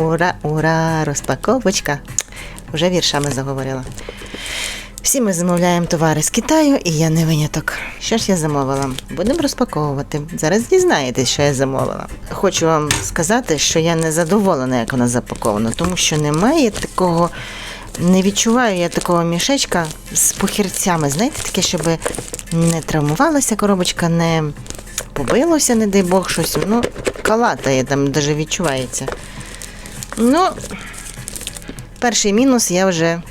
ура, ура, розпаковочка. Вже віршами заговорила. Всі ми замовляємо товари з Китаю, і я не виняток. Що ж я замовила? Будемо розпаковувати. Зараз дізнаєтесь, що я замовила. Хочу вам сказати, що я не задоволена, як вона запакована, тому що немає такого. Не відчуваю я такого мішечка з похірцями. Знаєте, таке, щоб не травмувалася коробочка, не побилося, не дай Бог, щось. Ну, калатає там, навіть відчувається. Ну, перший мінус я вже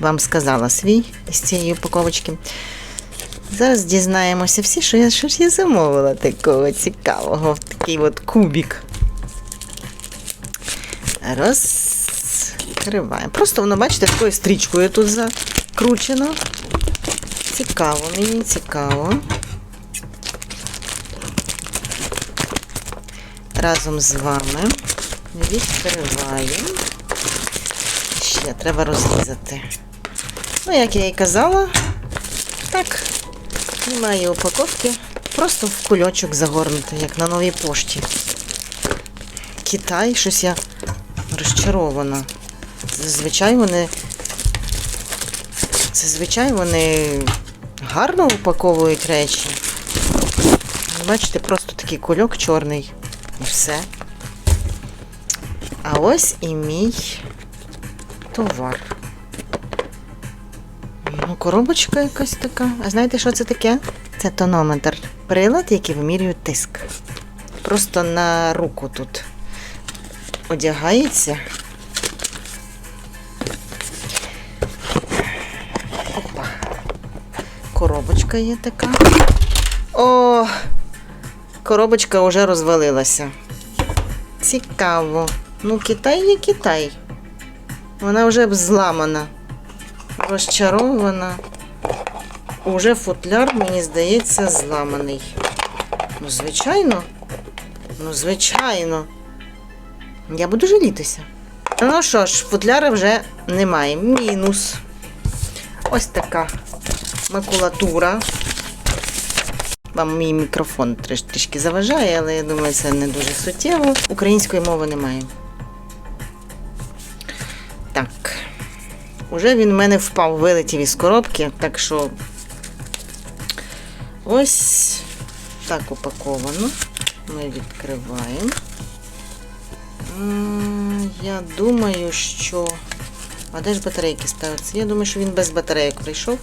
вам сказала свій з цієї упаковочки. Зараз дізнаємося всі, що я, що ж я замовила такого цікавого. Такий от кубик. Розкриваємо. Просто воно, бачите, такою стрічкою тут закручено. Цікаво, мені цікаво. Разом з вами відкриваємо. Ще треба розрізати. Ну, як я і казала, так, немає упаковки, просто в кульочок загорнуто, як на новій пошті. Китай, щось я розчарована. Зазвичай вони. Зазвичай вони гарно упаковують речі. Бачите, просто такий кульок чорний. І все. А ось і мій товар. Ну, коробочка якась така. А знаєте, що це таке? Це тонометр. Прилад, який вимірює тиск. Просто на руку тут одягається. Опа. Коробочка є така. О! Коробочка вже розвалилася. Цікаво. Ну, Китай є Китай. Вона вже зламана, розчарована. Уже футляр, мені здається, зламаний. Ну, звичайно. Ну, звичайно. Я буду жалітися. Ну що ж, футляра вже немає. Мінус. Ось така макулатура. Вам мій мікрофон трішки заважає, але я думаю, це не дуже суттєво. Української мови немає. Уже він в мене впав, вилетів із коробки, так що ось так упаковано. Ми відкриваємо. Я думаю, що. А де ж батарейки ставляться? Я думаю, що він без батарейок прийшов.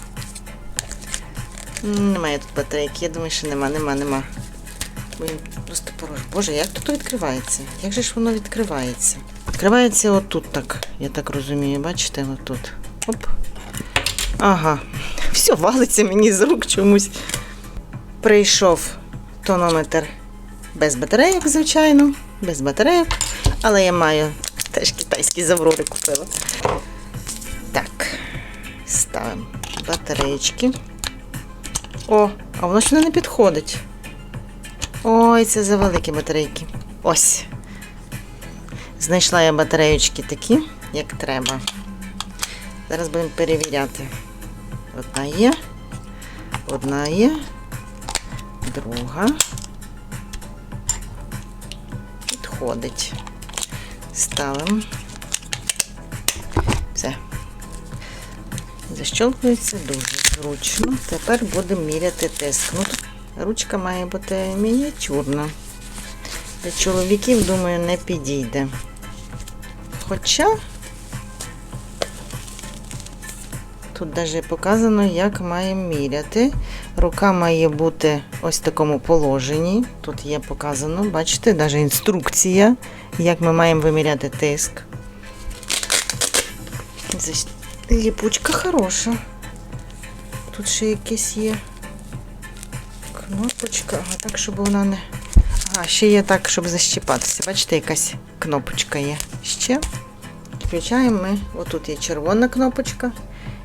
Немає тут батарейки, я думаю, що нема, нема, нема. Він просто порожній. Боже, як тут відкривається? Як же ж воно відкривається? Відкривається отут так, я так розумію, бачите, отут. Оп. Ага. Все валиться мені з рук чомусь. Прийшов тонометр без батарейок, звичайно, без батарейок. Але я маю теж китайські завроди купила. Так, ставимо батареєчки. О, а воно сюди не підходить. Ой, це за великі батарейки. Ось. Знайшла я батареєчки такі, як треба. Зараз будемо перевіряти. Одна є, одна є, друга. Підходить. Ставимо. Все. Защолкується дуже зручно. Тепер будемо міряти тиск. Ну, ручка має бути мініатюрна. Для чоловіків, думаю, не підійде. Хоча тут навіть показано, як маємо міряти. Рука має бути ось в такому положенні. Тут є показано, бачите, навіть інструкція, як ми маємо виміряти тиск. Ліпучка хороша. Тут ще якісь є кнопочка, ага, так, щоб вона не. Ага, ще є так, щоб защіпатися. Бачите, якась кнопочка є. Ще. Включаємо ми. Отут є червона кнопочка.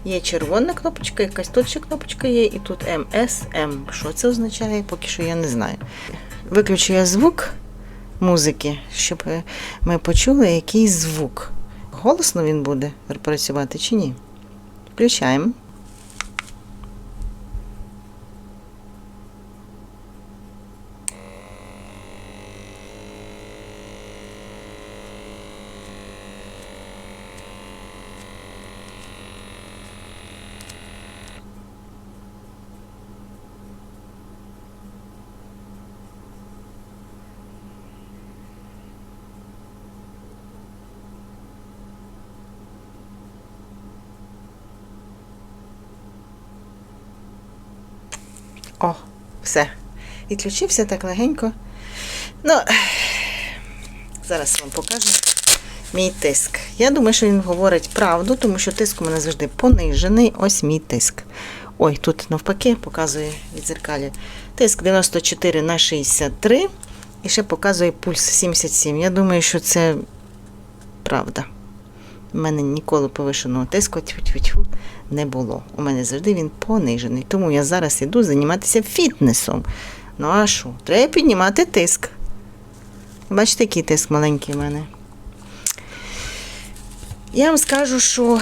Є червона кнопочка, якась тут кнопочка є, і тут MSM. Що це означає, поки що я не знаю. Виключу я звук музики, щоб е, ми почули, який звук. Голосно він буде працювати чи ні? Включаємо. О, все. Відключився так легенько. Ну, зараз вам покажу мій тиск. Я думаю, що він говорить правду, тому що тиск у мене завжди понижений. Ось мій тиск. Ой, тут навпаки показує від зеркалі. Тиск 94 на 63 і ще показує пульс 77. Я думаю, що це правда. У мене ніколи повишеного тиску тьфу-тьфу-тьфу, не було. У мене завжди він понижений. Тому я зараз іду займатися фітнесом. Ну а що? Треба піднімати тиск. Бачите, який тиск маленький в мене. Я вам скажу, що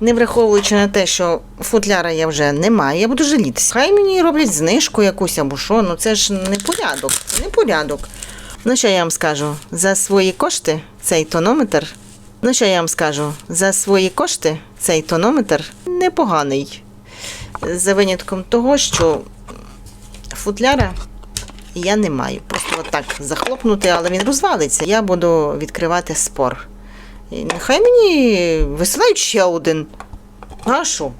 не враховуючи на те, що футляра я вже не маю, я буду жалітися. Хай мені роблять знижку якусь або що, ну це ж не порядок. Це не порядок. Ну, що я вам скажу? За свої кошти цей тонометр. Ну, що я вам скажу? За свої кошти цей тонометр непоганий. За винятком того, що футляра я не маю. Просто отак захлопнути, але він розвалиться. Я буду відкривати спор. І нехай мені висилають ще один. А що?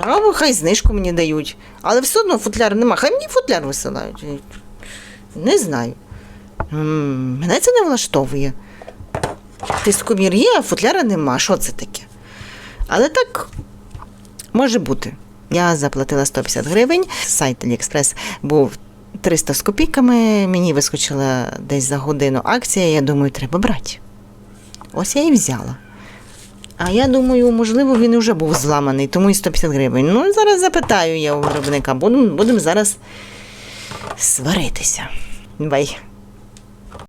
А хай знижку мені дають. Але все одно футляр нема. Хай мені футляр висилають. Не знаю. Мене це не влаштовує. Тискомір є, а футляра нема. Що це таке? Але так може бути. Я заплатила 150 гривень. Сайт AliExpress був 300 з копійками. Мені вискочила десь за годину акція. Я думаю, треба брати. Ось я і взяла. А я думаю, можливо, він вже був зламаний, тому і 150 гривень. Ну, зараз запитаю я у виробника. Будемо будем зараз сваритися. Бай.